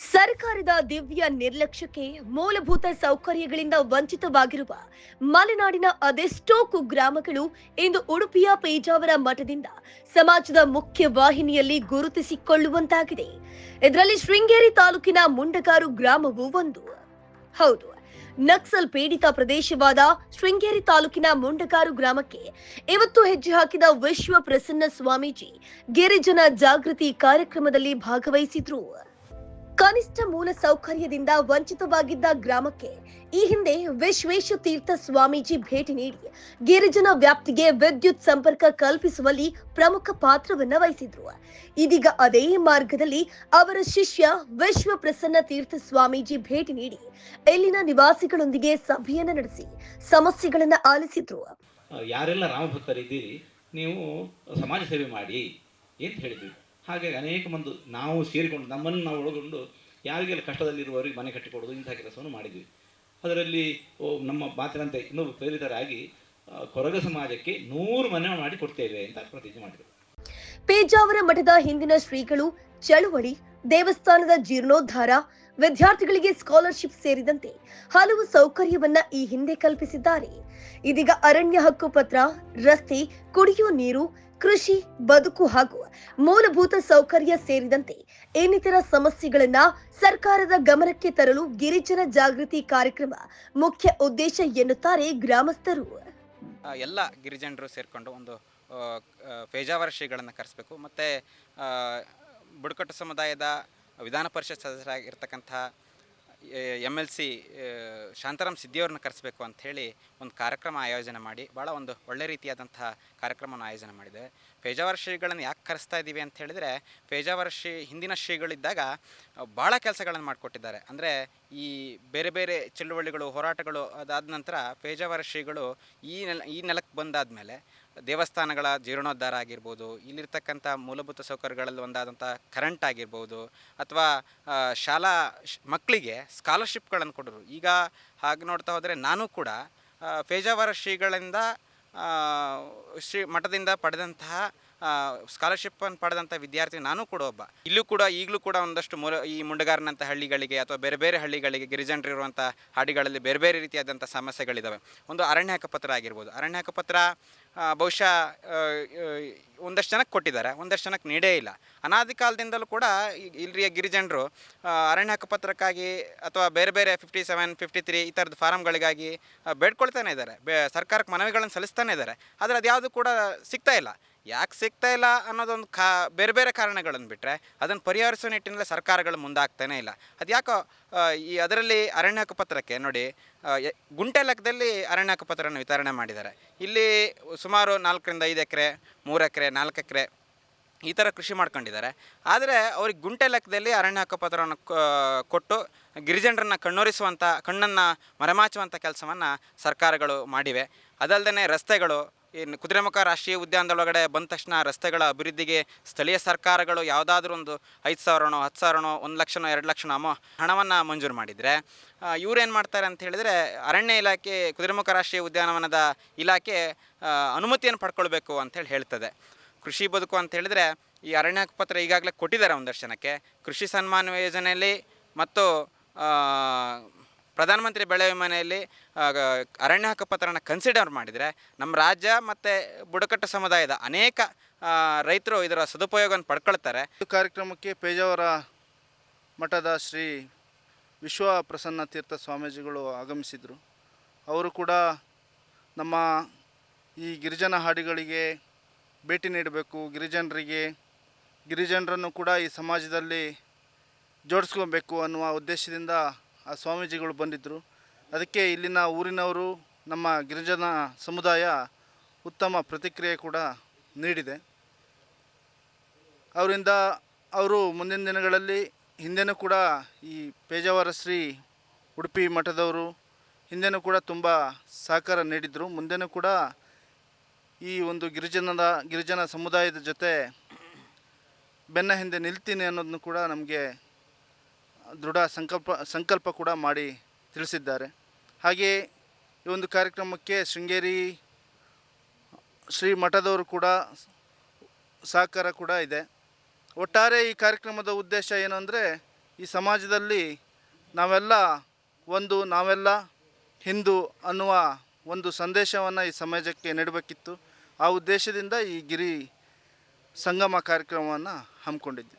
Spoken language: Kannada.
ಸರ್ಕಾರದ ದಿವ್ಯ ನಿರ್ಲಕ್ಷ್ಯಕ್ಕೆ ಮೂಲಭೂತ ಸೌಕರ್ಯಗಳಿಂದ ವಂಚಿತವಾಗಿರುವ ಮಲೆನಾಡಿನ ಅದೆಷ್ಟೋ ಕುಗ್ರಾಮಗಳು ಇಂದು ಉಡುಪಿಯ ಪೇಜಾವರ ಮಠದಿಂದ ಸಮಾಜದ ಮುಖ್ಯ ವಾಹಿನಿಯಲ್ಲಿ ಗುರುತಿಸಿಕೊಳ್ಳುವಂತಾಗಿದೆ. ಇದರಲ್ಲಿ ಶೃಂಗೇರಿ ತಾಲೂಕಿನ ಮುಂಡಗಾರು ಗ್ರಾಮವೂ ಒಂದು. ಹೌದು, ನಕ್ಸಲ್ ಪೀಡಿತ ಪ್ರದೇಶವಾದ ಶೃಂಗೇರಿ ತಾಲೂಕಿನ ಮುಂಡಗಾರು ಗ್ರಾಮಕ್ಕೆ ಇವತ್ತು ಹೆಜ್ಜೆ ಹಾಕಿದ ವಿಶ್ವ ಪ್ರಸನ್ನ ಸ್ವಾಮೀಜಿ ಗಿರಿಜನ ಜಾಗೃತಿ ಕಾರ್ಯಕ್ರಮದಲ್ಲಿ ಭಾಗವಹಿಸಿದ್ರು. ಕನಿಷ್ಠ ಮೂಲ ಸೌಕರ್ಯದಿಂದ ವಂಚಿತವಾಗಿದ್ದ ಗ್ರಾಮಕ್ಕೆ ಈ ಹಿಂದೆ ವಿಶ್ವೇಶ ತೀರ್ಥ ಸ್ವಾಮೀಜಿ ಭೇಟಿ ನೀಡಿ ಗಿರಿಜನ ವ್ಯಾಪ್ತಿಗೆ ವಿದ್ಯುತ್ ಸಂಪರ್ಕ ಕಲ್ಪಿಸುವಲ್ಲಿ ಪ್ರಮುಖ ಪಾತ್ರವನ್ನ ವಹಿಸಿದ್ರು. ಇದೀಗ ಅದೇ ಮಾರ್ಗದಲ್ಲಿ ಅವರ ಶಿಷ್ಯ ವಿಶ್ವ ಪ್ರಸನ್ನ ತೀರ್ಥ ಸ್ವಾಮೀಜಿ ಭೇಟಿ ನೀಡಿ ಇಲ್ಲಿನ ನಿವಾಸಿಗಳೊಂದಿಗೆ ಸಭೆಯನ್ನ ನಡೆಸಿ ಸಮಸ್ಯೆಗಳನ್ನ ಆಲಿಸಿದ್ರು. ಯಾರೆಲ್ಲ ರಾಮಭಕ್ತರಿದ್ದೀರಿ, ನೀವು ಸಮಾಜ ಸೇವೆ ಮಾಡಿ ಅಂತ ಹೇಳಿದ್ವಿ. ಹಾಗೆ ಅನೇಕ ಮಂದಿ ನಾವು ಸೇರಿಕೊಂಡು ನಮ್ಮನ್ನು ನಾವು ಒಳಗೊಂಡು ಯಾರಿಗೆಲ್ಲ ಕಷ್ಟದಲ್ಲಿರುವವರಿಗೆ ಮನೆ ಕಟ್ಟಿಕೊಡೋದು ಇಂಥ ಕೆಲಸವನ್ನು ಮಾಡಿದ್ವಿ. ಅದರಲ್ಲಿ, ಓ, ನಮ್ಮ ಮಾತಿನಂತೆ ಇನ್ನೊಬ್ಬರು ಪ್ರೇರಿತರಾಗಿ ಕೊರಗ ಸಮಾಜಕ್ಕೆ ನೂರು ಮನೆ ಮಾಡಿ ಕೊಡ್ತೇವೆ ಅಂತ ಪ್ರತಿಜ್ಞೆ ಮಾಡಿದರು. ಪೇಜಾವರ ಮಠದ ಹಿಂದಿನ ಶ್ರೀಗಳು ಚಳುವಳಿ, ದೇವಸ್ಥಾನದ ಜೀರ್ಣೋದ್ಧಾರ ವಿದ್ಯಾರ್ಥಿಗಳಿಗೆ ಸ್ಕಾಲರ್ಶಿಪ್ ಸೇರಿದಂತೆ ಹಲವು ಸೌಕರ್ಯವನ್ನ ಈ ಹಿಂದೆ ಕಲ್ಪಿಸಿದ್ದಾರೆ. ಇದೀಗ ಅರಣ್ಯ ಹಕ್ಕು ಪತ್ರ, ರಸ್ತೆ ಕುಡಿಯುವ ನೀರು, ಕೃಷಿ, ಬದುಕು ಹಾಗೂ ಮೂಲಭೂತ ಸೌಕರ್ಯ ಸೇರಿದಂತೆ ಇನ್ನಿತರ ಸಮಸ್ಯೆಗಳನ್ನ ಸರ್ಕಾರದ ಗಮನಕ್ಕೆ ತರಲು ಗಿರಿಜನ ಜಾಗೃತಿ ಕಾರ್ಯಕ್ರಮ ಮುಖ್ಯ ಉದ್ದೇಶ ಎನ್ನುತ್ತಾರೆ ಗ್ರಾಮಸ್ಥರು. ಎಲ್ಲ ಗಿರಿಜನರು ಸೇರಿಕೊಂಡು ಒಂದು ಪೇಜಾವರ್ಷಿಗಳನ್ನು ಕರೆಸಬೇಕು. ಮತ್ತು ಬುಡಕಟ್ಟು ಸಮುದಾಯದ ವಿಧಾನ ಪರಿಷತ್ ಸದಸ್ಯರಾಗಿರ್ತಕ್ಕಂಥ ಎಂ ಎಲ್ ಸಿ ಶಾಂತಾರಾಮ್ ಸಿದ್ದಿಯವ್ರನ್ನ ಕರೆಸಬೇಕು ಅಂಥೇಳಿ ಒಂದು ಕಾರ್ಯಕ್ರಮ ಆಯೋಜನೆ ಮಾಡಿ, ಭಾಳ ಒಂದು ಒಳ್ಳೆ ರೀತಿಯಾದಂಥ ಕಾರ್ಯಕ್ರಮವನ್ನು ಆಯೋಜನೆ ಮಾಡಿದೆ. ಪೇಜಾವರ ಶ್ರೀಗಳನ್ನು ಯಾಕೆ ಕರೆಸ್ತಾ ಇದ್ದೀವಿ ಅಂತ ಹೇಳಿದರೆ, ಪೇಜಾವರ ಶ್ರೀ, ಹಿಂದಿನ ಶ್ರೀಗಳಿದ್ದಾಗ ಭಾಳ ಕೆಲಸಗಳನ್ನು ಮಾಡಿಕೊಟ್ಟಿದ್ದಾರೆ. ಅಂದರೆ ಈ ಬೇರೆ ಬೇರೆ ಚಳುವಳಿಗಳು, ಹೋರಾಟಗಳು ಅದಾದ ನಂತರ ಪೇಜಾವರ ಶ್ರೀಗಳು ಈ ನೆಲ, ಈ ನೆಲಕ್ಕೆ ಬಂದಾದಮೇಲೆ ದೇವಸ್ಥಾನಗಳ ಜೀರ್ಣೋದ್ಧಾರ ಆಗಿರ್ಬೋದು, ಇಲ್ಲಿರ್ತಕ್ಕಂಥ ಮೂಲಭೂತ ಸೌಕರ್ಯಗಳಲ್ಲಿ ಒಂದಾದಂಥ ಕರೆಂಟ್ ಆಗಿರ್ಬೋದು, ಅಥವಾ ಶಾಲಾ ಮಕ್ಕಳಿಗೆ ಸ್ಕಾಲರ್ಶಿಪ್ಗಳನ್ನು ಕೊಡೋರು. ಈಗ ಹಾಗೆ ನೋಡ್ತಾ ಹೋದರೆ ನಾನು ಕೂಡ ಪೇಜಾವರ ಶ್ರೀಗಳಿಂದ ಶ್ರೀ ಮಠದಿಂದ ಪಡೆದಂತಹ ಸ್ಕಾಲರ್ಶಿಪ್ಪನ್ನು ಪಡೆದಂಥ ವಿದ್ಯಾರ್ಥಿ ನಾನು ಕೂಡ ಒಬ್ಬ. ಇಲ್ಲೂ ಕೂಡ, ಈಗಲೂ ಕೂಡ ಒಂದಷ್ಟು ಮೂಲ, ಈ ಮುಂಡಗಾರನಂಥ ಹಳ್ಳಿಗಳಿಗೆ ಅಥವಾ ಬೇರೆ ಬೇರೆ ಹಳ್ಳಿಗಳಿಗೆ ಗಿರಿಜನರಿರುವಂಥ ಹಾಡಿಗಳಲ್ಲಿ ಬೇರೆ ಬೇರೆ ರೀತಿಯಾದಂಥ ಸಮಸ್ಯೆಗಳಿದ್ದಾವೆ ಒಂದು ಅರಣ್ಯ ಹಕ್ಕಪತ್ರ ಆಗಿರ್ಬೋದು. ಅರಣ್ಯ ಹಕ್ಕುಪತ್ರ ಬಹುಶಃ ಒಂದಷ್ಟು ಜನಕ್ಕೆ ಕೊಟ್ಟಿದ್ದಾರೆ, ಒಂದಷ್ಟು ಜನಕ್ಕೆ ನೀಡೇ ಇಲ್ಲ. ಅನಾದಿ ಕಾಲದಿಂದಲೂ ಕೂಡ ಇಲ್ಲಿಯ ಗಿರಿಜನರು ಅರಣ್ಯ ಹಕ್ಕುಪತ್ರಕ್ಕಾಗಿ ಅಥವಾ ಬೇರೆ ಬೇರೆ ಫಿಫ್ಟಿ ಸೆವೆನ್ ಫಿಫ್ಟಿ ತ್ರೀ ಈ ಥರದ ಫಾರಮ್ಗಳಿಗಾಗಿ ಬೇಡ್ಕೊಳ್ತಾನೆ ಇದ್ದಾರೆ. ಬೇ, ಸರ್ಕಾರಕ್ಕೆ ಮನವಿಗಳನ್ನು ಸಲ್ಲಿಸ್ತಾನೆ ಇದ್ದಾರೆ. ಆದರೆ ಅದ್ಯಾವುದು ಕೂಡ ಸಿಗ್ತಾ ಇಲ್ಲ. ಯಾಕೆ ಸಿಗ್ತಾ ಇಲ್ಲ ಅನ್ನೋದೊಂದು ಕಾ, ಬೇರೆ ಬೇರೆ ಕಾರಣಗಳನ್ನು ಬಿಟ್ಟರೆ ಅದನ್ನು ಪರಿಹರಿಸೋ ನಿಟ್ಟಿನಲ್ಲಿ ಸರ್ಕಾರಗಳು ಮುಂದಾಗ್ತಾನೇ ಇಲ್ಲ. ಅದು ಯಾಕೋ ಈ ಅದರಲ್ಲಿ ಅರಣ್ಯ ಹಕ್ಕುಪತ್ರಕ್ಕೆ ನೋಡಿ ಗುಂಟೆ ಲೆಕ್ಕದಲ್ಲಿ ಅರಣ್ಯ ಹಕ್ಕುಪತ್ರವನ್ನು ವಿತರಣೆ ಮಾಡಿದ್ದಾರೆ. ಇಲ್ಲಿ ಸುಮಾರು ನಾಲ್ಕರಿಂದ ಐದು ಎಕರೆ, ಮೂರು ಎಕರೆ, ನಾಲ್ಕು ಎಕರೆ ಈ ಥರ ಕೃಷಿ ಮಾಡ್ಕೊಂಡಿದ್ದಾರೆ. ಆದರೆ ಅವ್ರಿಗೆ ಗುಂಟೆ ಲೆಕ್ಕದಲ್ಲಿ ಅರಣ್ಯ ಹಕ್ಕುಪತ್ರವನ್ನು ಕೊಟ್ಟು ಗಿರಿಜನರನ್ನು ಕಣ್ಣೊರಿಸುವಂಥ ಕಣ್ಣನ್ನು ಮರೆಮಾಚುವಂಥ ಕೆಲಸವನ್ನು ಸರ್ಕಾರಗಳು ಮಾಡಿವೆ. ಅದಲ್ಲದೆ ರಸ್ತೆಗಳು ಇನ್ನು ಕುದುರೆಮುಖ ರಾಷ್ಟ್ರೀಯ ಉದ್ಯಾನದೊಳಗಡೆ ಬಂದ ತಕ್ಷಣ ರಸ್ತೆಗಳ ಅಭಿವೃದ್ಧಿಗೆ ಸ್ಥಳೀಯ ಸರ್ಕಾರಗಳು ಯಾವುದಾದ್ರೂ ಒಂದು ಐದು ಸಾವಿರನೋ, ಹತ್ತು ಸಾವಿರನೋ, ಒಂದು ಲಕ್ಷನೋ, ಎರಡು ಲಕ್ಷನೋ ಅಮೋ ಹಣವನ್ನು ಮಂಜೂರು ಮಾಡಿದರೆ ಇವ್ರೇನು ಮಾಡ್ತಾರೆ ಅಂತ ಹೇಳಿದರೆ ಅರಣ್ಯ ಇಲಾಖೆ, ಕುದುರೆಮುಖ ರಾಷ್ಟ್ರೀಯ ಉದ್ಯಾನವನದ ಇಲಾಖೆ ಅನುಮತಿಯನ್ನು ಪಡ್ಕೊಳ್ಬೇಕು ಅಂತೇಳಿ ಹೇಳ್ತದೆ. ಕೃಷಿ ಬದುಕು ಅಂತ ಹೇಳಿದರೆ ಈ ಅರಣ್ಯ ಪತ್ರ ಈಗಾಗಲೇ ಕೊಟ್ಟಿದ್ದಾರೆ ಒಂದು ದರ್ಶನಕ್ಕೆ ಕೃಷಿ ಸನ್ಮಾನ ಯೋಜನೆಯಲ್ಲಿ ಮತ್ತು ಪ್ರಧಾನಮಂತ್ರಿ ಬೆಳೆ ವಿಮೆಯಲ್ಲಿ ಅರಣ್ಯ ಹಕ್ಕು ಹಕ್ಕುಪತ್ರನ ಕನ್ಸಿಡರ್ ಮಾಡಿದರೆ ನಮ್ಮ ರಾಜ್ಯ ಮತ್ತು ಬುಡಕಟ್ಟು ಸಮುದಾಯದ ಅನೇಕ ರೈತರು ಇದರ ಸದುಪಯೋಗವನ್ನು ಪಡ್ಕೊಳ್ತಾರೆ. ಈ ಕಾರ್ಯಕ್ರಮಕ್ಕೆ ಪೇಜಾವರ ಮಠದ ಶ್ರೀ ವಿಶ್ವ ಪ್ರಸನ್ನ ತೀರ್ಥ ಸ್ವಾಮೀಜಿಗಳು ಆಗಮಿಸಿದರು. ಅವರು ಕೂಡ ನಮ್ಮ ಈ ಗಿರಿಜನ ಹಾಡಿಗಳಿಗೆ ಭೇಟಿ ನೀಡಬೇಕು. ಗಿರಿಜನರಿಗೆ, ಗಿರಿಜನರನ್ನು ಕೂಡ ಈ ಸಮಾಜದಲ್ಲಿ ಜೋಡಿಸ್ಕೋಬೇಕು ಅನ್ನುವ ಉದ್ದೇಶದಿಂದ ಆ ಸ್ವಾಮೀಜಿಗಳು ಬಂದಿದ್ದರು ಅದಕ್ಕೆ ಇಲ್ಲಿನ ಊರಿನವರು ನಮ್ಮ ಗಿರಿಜನ ಸಮುದಾಯ ಉತ್ತಮ ಪ್ರತಿಕ್ರಿಯೆ ಕೂಡ ನೀಡಿದೆ. ಅವರಿಂದ ಅವರು ಮುಂದಿನ ದಿನಗಳಲ್ಲಿ ಹಿಂದೆನೂ ಕೂಡ ಈ ಪೇಜಾವರ ಶ್ರೀ ಉಡುಪಿ ಮಠದವರು ಹಿಂದೆನೂ ಕೂಡ ತುಂಬ ಸಹಕಾರ ನೀಡಿದರು. ಮುಂದೆನೂ ಕೂಡ ಈ ಒಂದು ಗಿರಿಜನದ ಗಿರಿಜನ ಸಮುದಾಯದ ಜೊತೆ ಬೆನ್ನ ಹಿಂದೆ ನಿಲ್ತೀನಿ ಅನ್ನೋದನ್ನು ಕೂಡ ನಮಗೆ ದೃಢ ಸಂಕಲ್ಪ ಸಂಕಲ್ಪ ಕೂಡ ಮಾಡಿ ತಿಳಿಸಿದ್ದಾರೆ. ಹಾಗೆಯೇ ಈ ಒಂದು ಕಾರ್ಯಕ್ರಮಕ್ಕೆ ಶೃಂಗೇರಿ ಶ್ರೀ ಮಠದವರು ಕೂಡ ಸಹಕಾರ ಕೂಡ ಇದೆ. ಒಟ್ಟಾರೆ ಈ ಕಾರ್ಯಕ್ರಮದ ಉದ್ದೇಶ ಏನು ಅಂದರೆ ಈ ಸಮಾಜದಲ್ಲಿ ನಾವೆಲ್ಲ ಒಂದು, ನಾವೆಲ್ಲ ಹಿಂದೂ ಅನ್ನುವ ಒಂದು ಸಂದೇಶವನ್ನು ಈ ಸಮಾಜಕ್ಕೆ ನೀಡಬೇಕಿತ್ತು. ಆ ಉದ್ದೇಶದಿಂದ ಈ ಗಿರಿ ಸಂಗಮ ಕಾರ್ಯಕ್ರಮವನ್ನು ಹಮ್ಮಿಕೊಂಡಿದ್ವಿ.